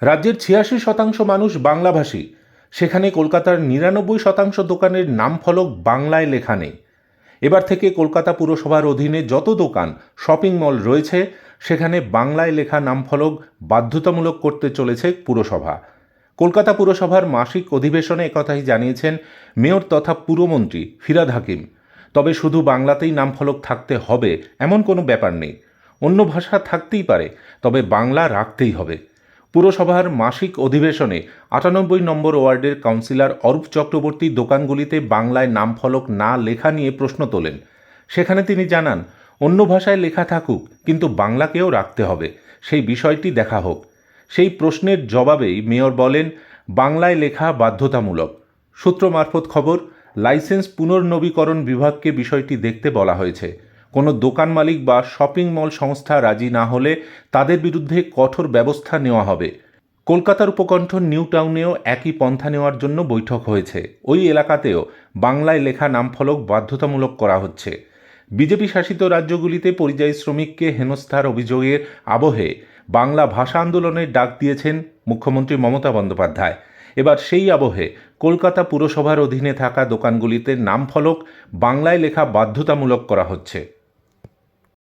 রাজ্যের ছিয়াশি শতাংশ মানুষ বাংলাভাষী। সেখানে কলকাতার নিরানব্বই শতাংশ দোকানের নাম ফলক বাংলায় লেখা নেই। এবার থেকে কলকাতা পুরসভার অধীনে যত দোকান, শপিং মল রয়েছে, সেখানে বাংলায় লেখা নাম ফলক বাধ্যতামূলক করতে চলেছে পুরসভা। কলকাতা পুরসভার মাসিক অধিবেশনে একথাই জানিয়েছেন মেয়র তথা পুরমন্ত্রী ফিরাদ হাকিম। তবে শুধু বাংলাতেই নাম ফলক থাকতে হবে, এমন কোনো ব্যাপার নেই। অন্য ভাষা থাকতেই পারে, তবে বাংলা রাখতেই হবে। পুরসভার মাসিক অধিবেশনে আটানব্বই নম্বর ওয়ার্ডের কাউন্সিলর অরূপ চক্রবর্তী দোকানগুলিতে বাংলায় নাম ফলক না লেখা নিয়ে প্রশ্ন তোলেন। সেখানে তিনি জানান, অন্য ভাষায় লেখা থাকুক, কিন্তু বাংলাকেও রাখতে হবে। সেই বিষয়টি দেখা হোক। সেই প্রশ্নের জবাবেই মেয়র বলেন, বাংলায় লেখা বাধ্যতামূলক। সূত্র মারফত খবর, লাইসেন্স পুনর্নবীকরণ বিভাগকে বিষয়টি দেখতে বলা হয়েছে। কোনো দোকান মালিক বা শপিং মল সংস্থা রাজি না হলে তাদের বিরুদ্ধে কঠোর ব্যবস্থা নেওয়া হবে। কলকাতার উপকণ্ঠ নিউ টাউনেও একই পন্থা নেওয়ার জন্য বৈঠক হয়েছে। ওই এলাকাতেও বাংলায় লেখা নামফলক বাধ্যতামূলক করা হচ্ছে। বিজেপি শাসিত রাজ্যগুলিতে পরিযায়ী শ্রমিককে হেনস্থার অভিযোগের আবহে বাংলা ভাষা আন্দোলনের ডাক দিয়েছেন মুখ্যমন্ত্রী মমতা বন্দ্যোপাধ্যায়। এবার সেই আবহে কলকাতা পুরসভার অধীনে থাকা দোকানগুলিতে নামফলক বাংলায় লেখা বাধ্যতামূলক করা হচ্ছে।